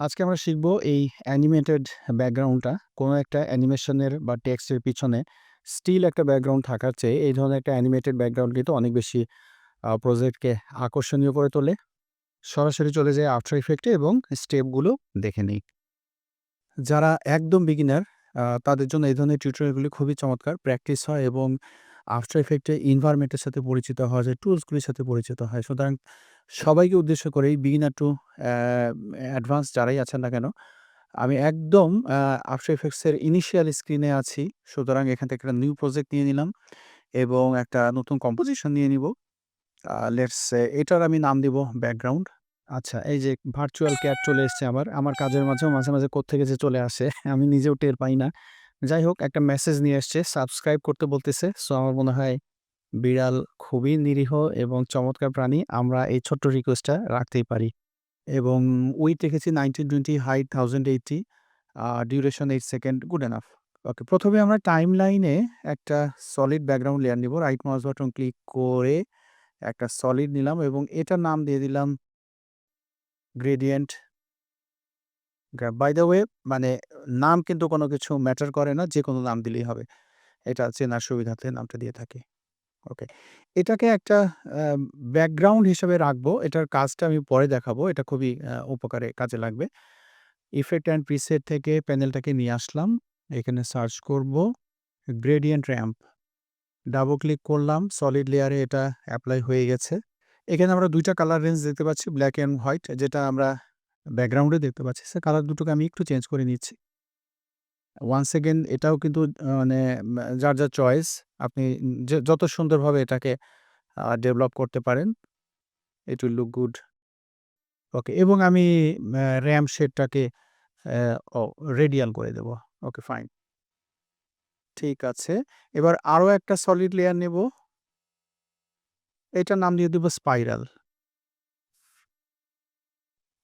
আজকে আমরা শিখব এই অ্যানিমেটেড ব্যাকগ্রাউন্ডটা। কোনো একটা অ্যানিমেশনের বা টেক্সটের পিছনে স্টিল একটা ব্যাকগ্রাউন্ড থাকার চেয়ে এই ধরনের একটা অ্যানিমেটেড ব্যাকগ্রাউন্ড কিন্তু অনেক বেশি প্রজেক্টকে আকর্ষণীয় করে তোলে। সরাসরি চলে যায় আফটার ইফেক্টে এবং স্টেপগুলো দেখে নিই। যারা একদম বিগিনার তাদের জন্য এই ধরনের টিউটোরিয়ালগুলি খুবই চমৎকার। প্র্যাকটিস হয় এবং আফটার ইফেক্টে ইনভারমেন্টের সাথে পরিচিত হওয়া যায় টুলসগুলির সাথে পরিচিত হয়। সুতরাং সবাইকে উদ্দেশ্য করেই বিগিনার টু অ্যাডভান্স যারাই আছেন না কেন, আমি একদম আফটার ইফেক্টসের ইনিশিয়াল স্ক্রিনে আছি। সুতরাং এখান থেকে একটা নিউ প্রজেক্ট নিয়ে নিলাম এবং একটা নতুন কম্পোজিশন নিয়ে নিব। লেটস এটার আমি নাম দিব ব্যাকগ্রাউন্ড আচ্ছা এই যে ভার্চুয়াল ক্যাট চলে এসছে আমার। আমার কাজের মাঝেও মাঝে মাঝে কোত্থেকে যে চলে আসে, আমি নিজেও টের পাই না। যাই হোক, একটা মেসেজ নিয়ে এসছে সাবস্ক্রাইব করতে বলতেছে। সো আমার মনে হয় বিড়াল খুবই নিরীহ এবং চমৎকার প্রাণী। আমরা এই ছোট্ট রিকোয়েস্টটা রাখতেই পারি। এবং উইথ রেখেছি nineteen twenty height thousand eighty duration eight second good enough okay প্রথমে আমরা টাইম লাইনে একটা সলিড ব্যাকগ্রাউন্ড লেয়ার নিব। রাইট মাউস বাটন ক্লিক করে একটা সলিড নিলাম এবং এটার নাম দিয়ে দিলাম গ্রেডিয়েন্ট বাই দ্য ওয়ে মানে নাম কিন্তু কোনো কিছু ম্যাটার করে না যে কোনো নাম দিলেই হবে। এটা চেনার সুবিধাতে নামটা দিয়ে থাকি। ওকে। এটাকে একটা ব্যাকগ্রাউন্ড হিসেবে রাখব। এটার কাজটা আমি পরে দেখাবো। এটা খুবই উপকারে কাজে লাগবে। ইফেক্ট অ্যান্ড প্রিসেট থেকে প্যানেলটাকে নিয়ে আসলাম। এখানে সার্চ করব গ্রেডিয়েন্ট র্যাম্প ডাবল ক্লিক করলাম। সলিড লেয়ারে এটা অ্যাপ্লাই হয়ে গেছে। এখানে আমরা দুইটা কালার রেঞ্জ দেখতে পাচ্ছি ব্ল্যাক অ্যান্ড হোয়াইট যেটা আমরা ব্যাকগ্রাউন্ডে দেখতে পাচ্ছি। সে কালার দুটোকে আমি একটু চেঞ্জ করে নিচ্ছি। ওয়ান সেকেন্ড এটাও কিন্তু মানে যার যার চয়েস আপনি যত সুন্দরভাবে এটাকে ডেভেলপ করতে পারেন it will look good okay এবং আমি র্যাম শেডটাকে রেডিয়াল করে দেব। ওকে ফাইন ঠিক আছে। এবার আরও একটা সলিড লেয়ার নেব। এটার নাম দিয়ে দেবো স্পাইরাল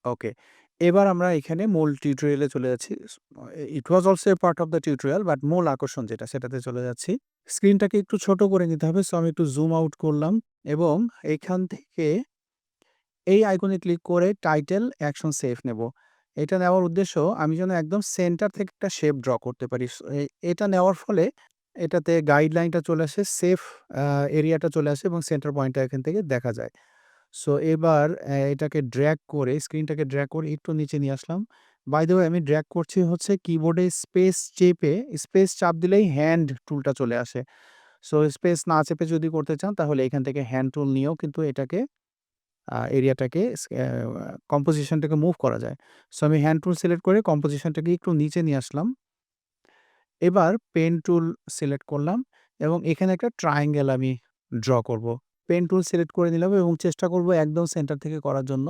ওকে এবার আমরা এখানে মূল টিউটোরিয়ালে চলে যাচ্ছি। It was also a part of the tutorial but মূল আকর্ষণ যেটা, সেটাতে চলে যাচ্ছি। স্ক্রিনটাকে একটু ছোট করে নিতে হবে সো আমি একটু জুম আউট করলাম এবং এখান থেকে এই আইকনে ক্লিক করে টাইটেল অ্যাকশন সেফ নেব। এটা নেওয়ার উদ্দেশ্য, আমি যেন একদম সেন্টার থেকে একটা শেপ ড্র করতে পারি। এটা নেওয়ার ফলে এটাতে গাইডলাইনটা চলে আসে সেফ এরিয়াটা চলে আসে এবং সেন্টার পয়েন্টটা এখান থেকে দেখা যায়। সো এবার এটাকে ড্র্যাগ করে স্ক্রিনটাকে ড্র্যাগ করে একটু নিচে নিয়ে আসলাম। বাই আমি ড্র্যাগ করছি হচ্ছে কিবোর্ডে স্পেস চেপে স্পেস চাপ দিলেই হ্যান্ড টুলটা চলে আসে। সো স্পেস না চেপে যদি করতে চান, তাহলে এখান থেকে হ্যান্ড টুল নিয়েও কিন্তু এটাকে এরিয়াটাকে কম্পোজিশনটাকে মুভ করা যায়। সো আমি হ্যান্ড টুল সিলেক্ট করে কম্পোজিশনটাকে একটু নিচে নিয়ে আসলাম। এবার পেন টুল সিলেক্ট করলাম এবং এখানে একটা ট্রায়াঙ্গেল আমি ড্র করব। পেন টুল সিলেক্ট করে নিলাম এবং চেষ্টা করব একদম সেন্টার থেকে করার জন্য।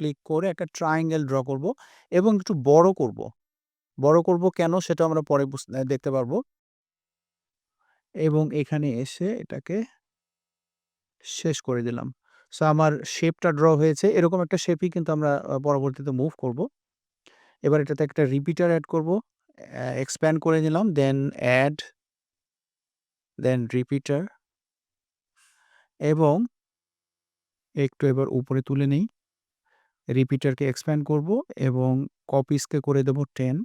ক্লিক করে একটা ট্রায়াঙ্গেল ড্র করব এবং একটু বড় করব। বড় করব কেন সেটা আমরা পরে দেখতে পারব। এবং এখানে এসে এটাকে শেষ করে দিলাম। সো আমার শেপটা ড্র হয়েছে। এরকম একটা শেপই কিন্তু আমরা পরবর্তীতে মুভ করব। এবার এটাতে একটা রিপিটার অ্যাড করব এক্সপ্যান্ড করে নিলাম দেন অ্যাড দেন রিপিটার এবং একটু এবার উপরে তুলে নেই। রিপিটারকে এক্সপ্যান্ড করব এবং কপিসকে করে দেব টেন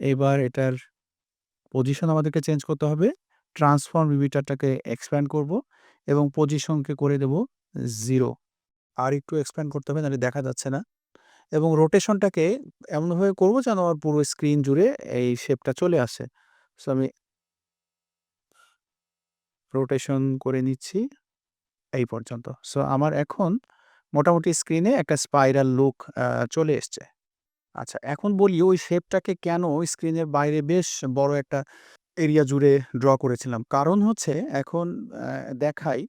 এবার এটার পজিশন আমাদেরকে চেঞ্জ করতে হবে। ট্রান্সফর্ম রিপিটারটাকে এক্সপ্যান্ড করব এবং পজিশনকে করে দেব জিরো আর একটু এক্সপ্যান্ড করতে হবে, নাহলে দেখা যাচ্ছে না। এবং রোটেশনটাকে এমনভাবে করব যেন আমার পুরো স্ক্রিন জুড়ে এই শেপটা চলে আসে। সো আমি রোটেশন করে নিচ্ছি, এই পর্যন্ত। সো আমার এখন মোটামুটি স্ক্রিনে একটা স্পাইরাল লুক চলে এসছে। আচ্ছা এখন বলি ওই শেপটাকে কেন ওই স্ক্রিনের বাইরে বেশ বড় একটা এরিয়া জুড়ে ড্র করেছিলাম? কারণ হচ্ছে এখন দেখাই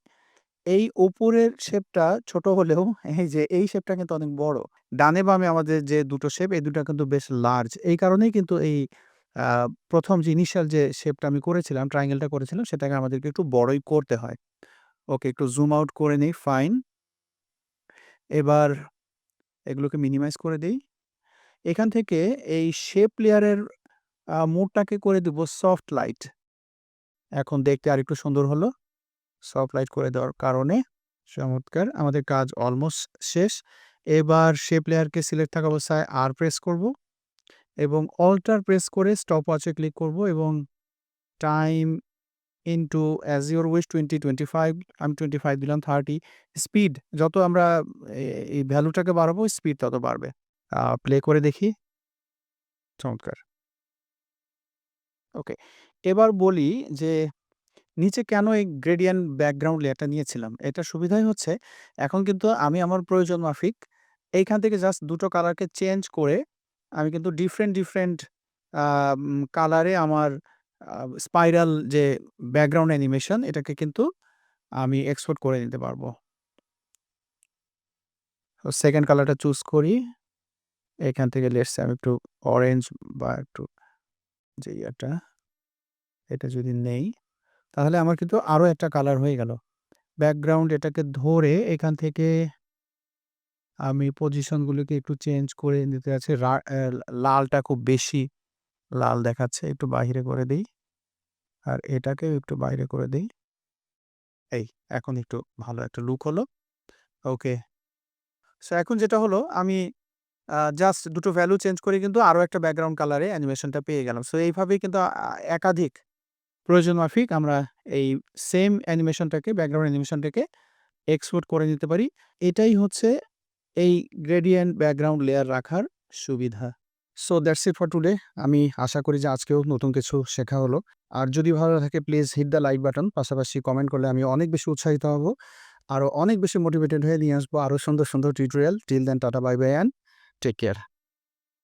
এই ওপরের শেপটা ছোট হলেও এই যে এই শেপটা কিন্তু অনেক বড়। ডানে বামে আমাদের যে দুটো শেপ এই দুটো কিন্তু বেশ লার্জ এই কারণেই কিন্তু এই প্রথম যে ইনিশিয়াল যে শেপটা আমি করেছিলাম ট্রায়াঙ্গেলটা করেছিলাম, সেটাকে আমাদেরকে একটু বড়ই করতে হয়। ওকে, একটু জুম আউট করে নিই ফাইন এবার এগুলোকে মিনিমাইজ করে দিই। এখান থেকে এই শেপ লেয়ারের মোডটাকে করে দেব সফট লাইট এখন দেখতে আর একটু সুন্দর হলো। সফট লাইট করে দেওয়ার কারণে চমৎকার, আমাদের কাজ অলমোস্ট শেষ। এবার শেপ লেয়ারকে সিলেক্ট থাকা অবস্থায় আর প্রেস করব। এবং অল্টার প্রেস করে স্টপ ওয়াচে ক্লিক করব এবং time into as your wish twenty twenty five আমি টোয়েন্টি ফাইভ দিলাম থার্টি স্পিড যত আমরা এই ভ্যালুটাকে বাড়াবো স্পিড তত বাড়বে। প্লে করে দেখি। চমৎকার। ওকে এবার বলি যে নিচে কেন এই গ্রেডিয়েন্ট ব্যাকগ্রাউন্ড লেয়ারটা নিয়েছিলাম? এটা সুবিধাই হচ্ছে, এখন কিন্তু আমি আমার প্রয়োজন মাফিক, এইখান থেকে জাস্ট দুটো কালারকে চেঞ্জ করে আমি কিন্তু ডিফারেন্ট ডিফারেন্ট কালারে আমার স্পাইরাল যে ব্যাকগ্রাউন্ড অ্যানিমেশন এটাকে কিন্তু আমি এক্সপোর্ট করে নিতে পারব। সেকেন্ড কালারটা চুজ করি। এখান থেকে লেটস আমি একটু অরেঞ্জ বা একটু যে ইয়াটা, এটা যদি নেই, তাহলে আমার কিন্তু আরও একটা কালার হয়ে গেল। ব্যাকগ্রাউন্ড এটাকে ধরে এখান থেকে আমি পজিশনগুলোকে একটু চেঞ্জ করে নিতে আছে লালটা খুব বেশি, লাল দেখাচ্ছে, একটু বাইরে করে দিই। আর এটাকেও একটু বাইরে করে দিই। এই, এখন একটু ভালো একটা লুক হলো। ওকে সো এখন যেটা হলো, আমি জাস্ট দুটো ভ্যালু চেঞ্জ করে কিন্তু আরও একটা ব্যাকগ্রাউন্ড কালারে অ্যানিমেশনটা পেয়ে গেলাম। সো এইভাবেই কিন্তু একাধিক প্রয়োজন মাফিক আমরা এই সেম অ্যানিমেশনটাকে ব্যাকগ্রাউন্ড অ্যানিমেশনটাকে এক্সপোর্ট করে নিতে পারি। এটাই হচ্ছে এই গ্রেডিয়েন্ট ব্যাকগ্রাউন্ড লেয়ার রাখার সুবিধা। So that's it for today আমি আশা করি যে আজকেও নতুন কিছু শেখা হলো। আর যদি ভালো থাকে please hit the like button পাশাপাশি কমেন্ট করলে আমি অনেক বেশি উৎসাহিত হব। আরও অনেক বেশি মোটিভেটেড হয়ে নিয়ে আসব আরও সুন্দর সুন্দর tutorial till then tata bye bye and take care